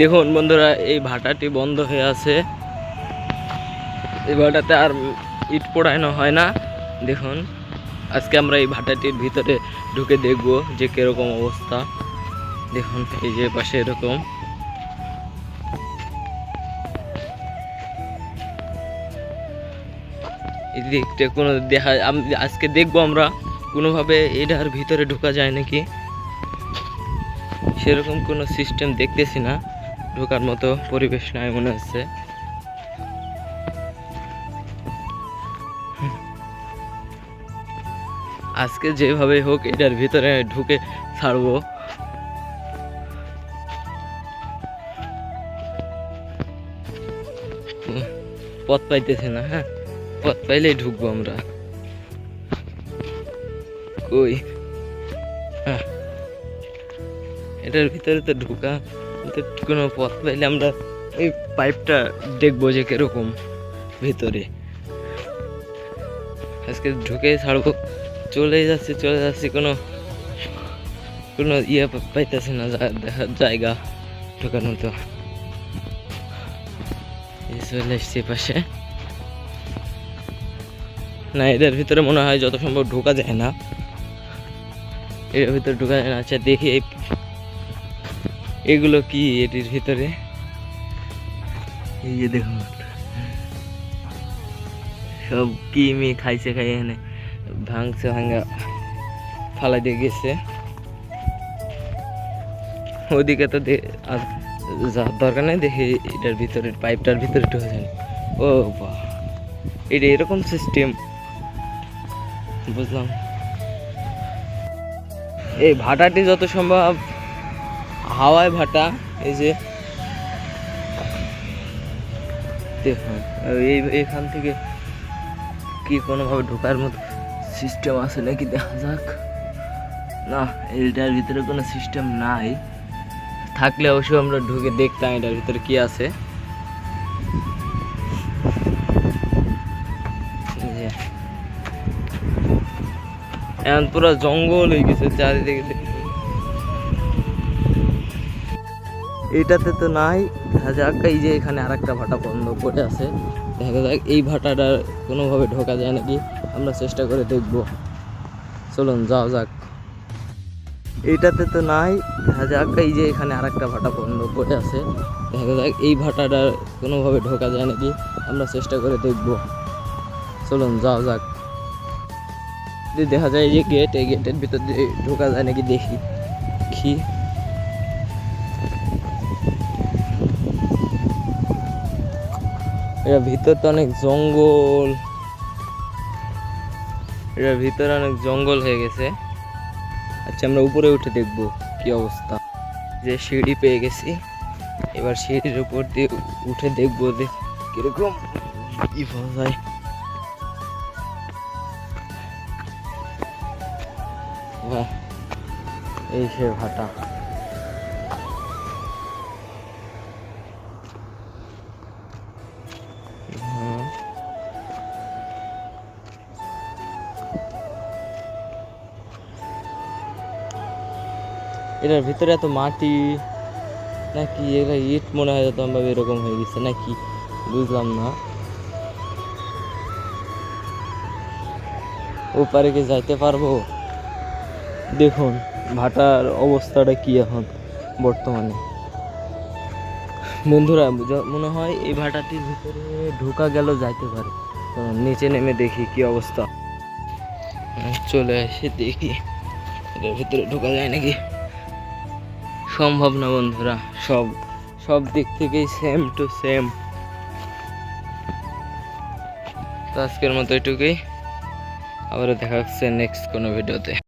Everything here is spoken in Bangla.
দেখুন বন্ধুরা, এই ভাটাটি বন্ধ হয়ে আছে। এই ভাটাতে আর ইট পোড়ানো হয় না। দেখুন, আজকে আমরা এই ভাটাটির ভিতরে ঢুকে দেখব যে কীরকম অবস্থা। দেখুন, এই যে পাশে এরকম। এই দিকটা কোনো দেখা আজকে দেখব আমরা, কোনোভাবে এটার ভিতরে ঢোকা যায় নাকি? সেরকম কোনো সিস্টেম দেখতেছি না। ঢোকার মতো পরিবেশ নাই মনে হচ্ছে। আজকে যেভাবে হোক এটার ভিতরে ঢুকে ছাড়বো। পথ পাইতেছে না হ্যাঁ? পথ পাইলেই ঢুকবো আমরা। কই? হ্যাঁ। এটার ভিতরে তো ঢুকা কোনো পথ পাইলে আমরা এই পাইপটা দেখব যে কীরকম ভিতরে। আজকে ঢুকে ছাড়বো। চলে যাচ্ছে চলে যাচ্ছে। কোনো কোনো ইয়ে পাইতেছে না দেখার জায়গা ঢোকার এই চলে এসছি পাশে। না, এদের ভিতরে মনে হয় যত সম্ভব ঢোকা যায় না। এর ভিতরে ঢোকা যায় না। আচ্ছা দেখি এই- এগুলো কি এটির ভিতরে? এই যে দেখুন। সব কি মি খাইছে খাই এখানে। ভাঙছে, ভাঙা, ফালাই দিয়ে গেছে। ওদিকে তো আর যার দরকার নেই, দেখি এটার ভিতরে, পাইপটার ভিতরে ঢুকে যায় ও বাহ। এটা এরকম সিস্টেম বুঝলাম। এই ভাটাটি যত সম্ভব হাওয়ায় ভাটা, এই যে দেখুন এই এখান থেকে কি কোনোভাবে ঢোকার মতো সিস্টেম আছে নাকি দেখা যাক। না, এটার ভিতরে কোনো সিস্টেম নাই। থাকলে অবশ্যই আমরা ঢুকে দেখতাম এটার ভিতরে কি আছে। এখন পুরো জঙ্গল হয়ে গেছে, চারিদিকে এইটাতে তো নাই। দেখা যাক, এই যে এখানে আরেকটা ভাটা বন্ধ করে আছে। দেখা যাক, এই ভাটাটা কোনোভাবে ঢোকা যায় নাকি? আমরা চেষ্টা করে দেখব। চলুন যাও যাক। এইটাতে তো নাই। দেখা যাক, এই যে এখানে আরেকটা ভাটা বন্ধ করে আছে। দেখা যাক, এই ভাটাটা কোনোভাবে ঢোকা যায় নাকি? আমরা চেষ্টা করে দেখব। চলুন যাও যাক। দেখা যায় যে গেট এই গেটের ভিতর দিয়ে ঢোকা যায় নাকি দেখি। কি এটার ভিতর তো অনেক জঙ্গল। এটার ভিতরে অনেক জঙ্গল হয়ে গেছে। আচ্ছা আমরা উপরে উঠে দেখব কি অবস্থা। যে সিঁড়ি পেয়ে গেছি, এবার সিঁড়ির উপর দিয়ে উঠে দেখব যে কীরকম এই সে ভাটা। এটার ভিতরে এত মাটি, নাকি এগুলো ইট মনে হয় যত ভাবে এরকম হয়ে গেছে নাকি? বুঝলাম না। ওপারে কি যাইতে পারব? দেখুন, ভাটার অবস্থাটা কি এখন বর্তমানে। বন্ধুরা মনে হয় এই ভাটাটির ভিতরে ঢোকা গেল, যাইতে পারে। নিচে নেমে দেখি কি অবস্থা। চলে আসে, দেখি। এটার ভিতরে ঢোকা যায় নাকি? সম্ভব না বন্ধুরা, সব সব দিক থেকেই সেম টু সেম তো আজকের মতো এটুকুই, আবারও দেখা হচ্ছে নেক্সট কোনো ভিডিওতে